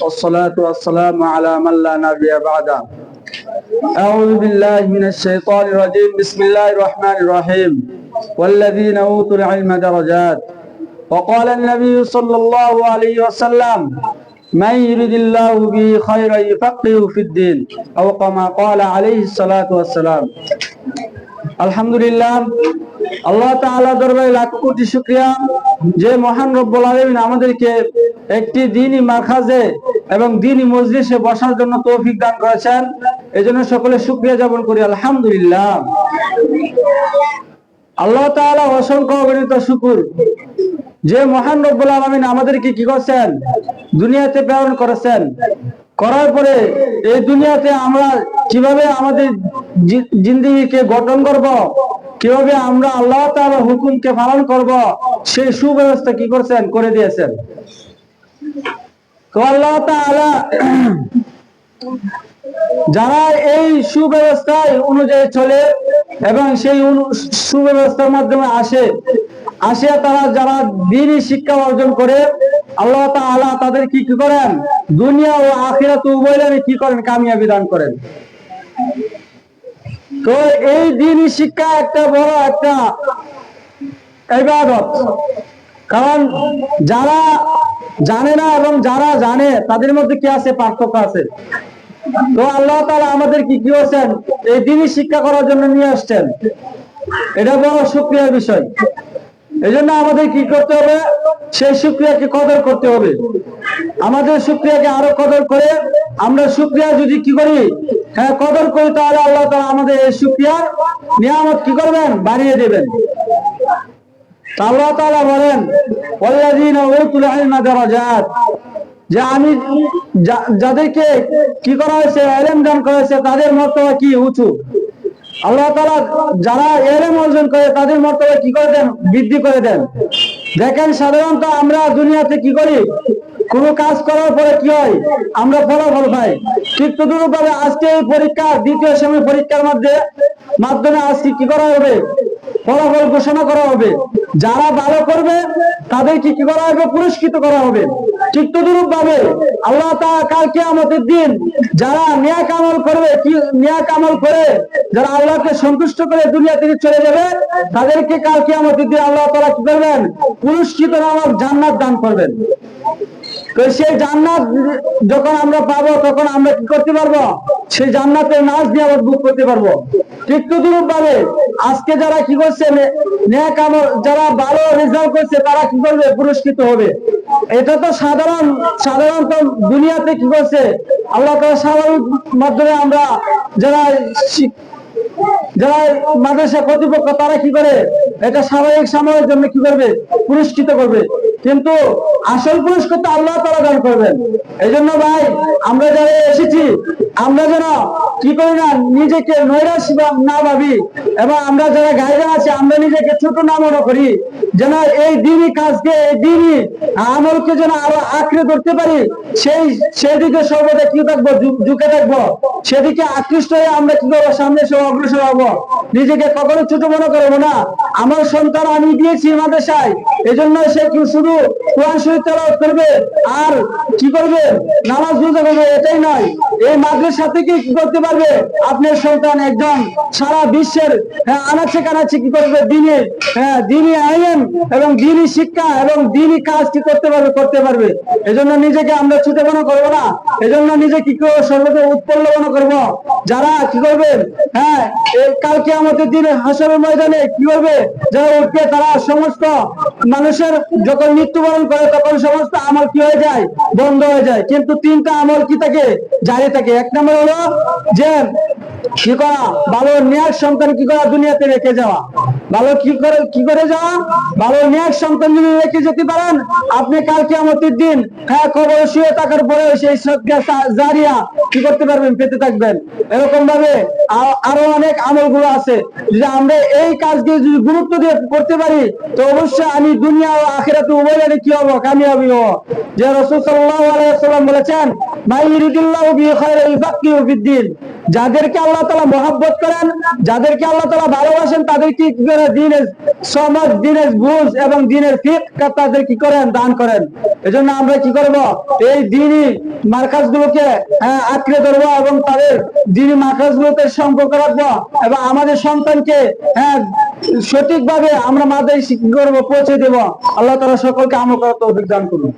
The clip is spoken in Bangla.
والصلاة والسلام على من لا نبي بعده أعوذ بالله من الشيطان الرجيم بسم الله الرحمن الرحيم والذين أوتوا العلم درجات وقال النبي صلى الله عليه وسلم من يرد الله به خيرا يفقهه في الدين أو كما قال عليه الصلاة والسلام আলহামদুলিল্লাহ আল্লাহ তাআলা দরবারে লাখ কোটি শুকরিয়া যে মহান রব্বুল আলামিন আমাদেরকে একটি দিনই মাখাজে এবং দিনই মজলিসে বসার জন্য তৌফিক দান করেছেন। এজন্য সকলে শুকরিয়া জ্ঞাপন করি। আলহামদুলিল্লাহ। আল্লাহ তাআলা অসংখ্য অগণিত শুকুর। যে মহান রব্বুল আলামিন আমাদেরকে কি করছেন? দুনিয়াতে প্রেরণ করেছেন। করার পরে এই দুনিয়াতে আমরা কীভাবে আমাদের জিন্দেগিকে গঠন করব? কীভাবে আমরা আল্লাহ তাআলার হুকুমকে পালন করব, সেই সুব্যবস্থা কি করছেন? করে দিয়েছেন। আল্লাহ যারা এই সুব্যবস্থায় অনুযায়ী চলে এবং সেই সুব্যবস্থার মাধ্যমে আসে আসে তারা যারা দিনই শিক্ষা অর্জন করে, আল্লাহ তাআলা তাদের কি কি করেন? দুনিয়া ও আখিরাত উভয় কি করেন? কামিয়াবি দান করেন। তো এই দিনই শিক্ষা একটা বড় একটা ইবাদত। কারণ যারা জানে না এবং যারা জানে, তাদের মধ্যে কি আছে? পার্থক্য আছে। তো আল্লাহ তাআলা আমাদের কি কি হচ্ছেন এই দিনই শিক্ষা করার জন্য নিয়ে আসছেন। এটা বড় শুক্রিয়ার বিষয়। এই জন্য আমাদের কি করতে হবে? সেই শুক্রিয়াকে কদর করতে হবে। আমাদের শুক্রিয়াকে আরও কদর করে আমরা শুক্রিয়া যদি কি করি হ্যাঁ কদর করি, তাহলে আল্লাহ তাআলা আমাদের এই শুক্রিয়ার নিয়ামত কি করবেন? বাড়িয়ে দেবেন। আল্লাহ তাআলা বলেন যে আমি যাদেরকে কি করা হয়েছে এলেম দান করা হয়েছে, তাদের মর্তবা কি? উঁচু। আল্লাহ তালা যারা এলেম অর্জন করে, তাদের মর্তবা কি করে দেন? বৃদ্ধি করে দেন। দেখেন, সাধারণত আমরা দুনিয়াতে কি করি? কোন কাজ করার পরে কি হয়? আমরা ফলাফল পাই। ঠিক তদুরূপভাবে আজকে এই পরীক্ষা, দ্বিতীয় সময় পরীক্ষার মধ্যে, মাধ্যমে আজকে কি করা হবে? ফলাফল ঘোষণা করা হবে। যারা ভালো করবে, তাদেরকে কি করা হবে? পুরস্কৃত করা হবে। ঠিক তদুরূপ ভাবে আল্লাহ কালকে আমাদের দিন যারা নিয়াক আমল করবে, কি নিয়াক আমল করে, যারা আল্লাহকে সন্তুষ্ট করে দুনিয়া থেকে চলে যাবে, তাদেরকে কালকে আমাদের দিন আল্লাহ তাআলা কি করবেন? পুরস্কৃত নামক জান্নাত দান করবেন। সেই জান্নাত যখন আমরা পাবো, তখন আমরা কি করতে পারব? সেই জান্নাতের নাচ দিয়ে আমরা বুক করতে পারব। ঠিক তদুরূপ ভাবে আজকে যারা কি করছে যারা ভালো রেজাল্ট করছে, তারা কি করবে? পুরস্কৃত হবে। এটা তো সাধারণ, সাধারণত দুনিয়াতে কি করছে? আল্লাহ তাআলা স্বাভাবিক মাধ্যমে আমরা যারা যারা মাদ্রাসা কর্তৃপক্ষ, তারা কি করে? এটা স্বাভাবিক সময়ের জন্য কি করবে? পুরস্কৃত করবে। কিন্তু আসল পুরস্কার তো আল্লাহ তারা দান করবেন। এই জন্য ভাই, আমরা যারা এসেছি, আমরা যেন কি করি না, নিজেকে নৈরাশ না ভাবি এবং আমরা যারা গাইডার আছে, আমরা নিজেকে ছোট না মনে করি। যেন এই দিনই কাজকে, এই দিনই আমলকে যেন আরও আঁকড়ে ধরতে পারি, সেই, সেদিকে সর্বদা কি থাকব ঝুঁকে থাকব, সেদিকে আকৃষ্ট হয়ে আমরা কি করব, সামনে সব অগ্রসর হব। নিজেকে কখনো ছোট মনে করব না। আমার সন্তান আমি দিয়েছি মাদ্রাসায়। এজন্য সে শুধু কোরআন শরীফ তেলাওয়াত করবে আর কি করবে? নামাজ রোজা করবে, এটাই নয়। এই মাদ্রাসা থেকে কি করতে পারবে? আপনার সন্তান একজন সারা বিশ্বের হ্যাঁ, আনাচে কানাচে কি করবে? দিনে হ্যাঁ দিনই আইন এবং দিনই শিক্ষা এবং দিনই কাজ কি করতে পারবে? করতে পারবে। এজন্য নিজেকে আমরা ছোট মনে করব না। এজন্য নিজে কি করব? সর্বদা উৎপন্ন মনে করব। যারা কি করবে? হ্যাঁ কালকে আমাদের দিনে হাসরের ময়দানে কি করবে? যারা উঠবে তারা সমস্ত মানুষের যখন মৃত্যুবরণ করে, তখন সমস্ত আমল কি হয়ে যায়? বন্ধ হয়ে যায়। কিন্তু তিনটা আমল কি থাকে? জারি থাকে। এক নম্বর হলো যে কি করা? ভালো ন্যায় সন্তান কি করা? দুনিয়াতে রেখে যাওয়া। ভালো কি করে কি করে যাওয়া? ভালো ন্যায় সন্তান যদি রেখে যেতে পারেন, আপনি কালকে আমাদের দিন হ্যাঁ খবর শুয়ে থাকার পরে সেই জারিয়া কি করতে পারবেন? পেতে থাকবেন। এরকম ভাবে আরও অনেক আমলগুলো আছে। যদি আমরা এই কাজকে যদি গুরুত্ব দিয়ে করতে পারি, তো অবশ্যই আমি দুনিয়া ও আখিরাতে উভয় জানি কি হব? কামিয়াবি হব। যে রসুল আলাইহি বলেছেন যাদেরকে আল্লাহ তাআলা মহব্বত করেন, যাদেরকে আল্লাহ তাআলা ভালোবাসেন, তাদেরকে কি করে দিনের সমাজ, দিনের বুঝ এবং দিনের ফিক তাদের কি করেন? দান করেন। এজন্য আমরা কি করব? এই দিনই মার্কাজ গুলোকে আঁকড়ে ধরবো এবং তাদের দিনই মার্কাজ গুলোতে সম্পর্ক রাখব এবং আমাদের সন্তানকে হ্যাঁ সঠিকভাবে আমরা মাদ্রাসায় শিক্ষা করব, পৌঁছে দেবো। আল্লাহ তালা সকলকে আমল করার তো দান করুন।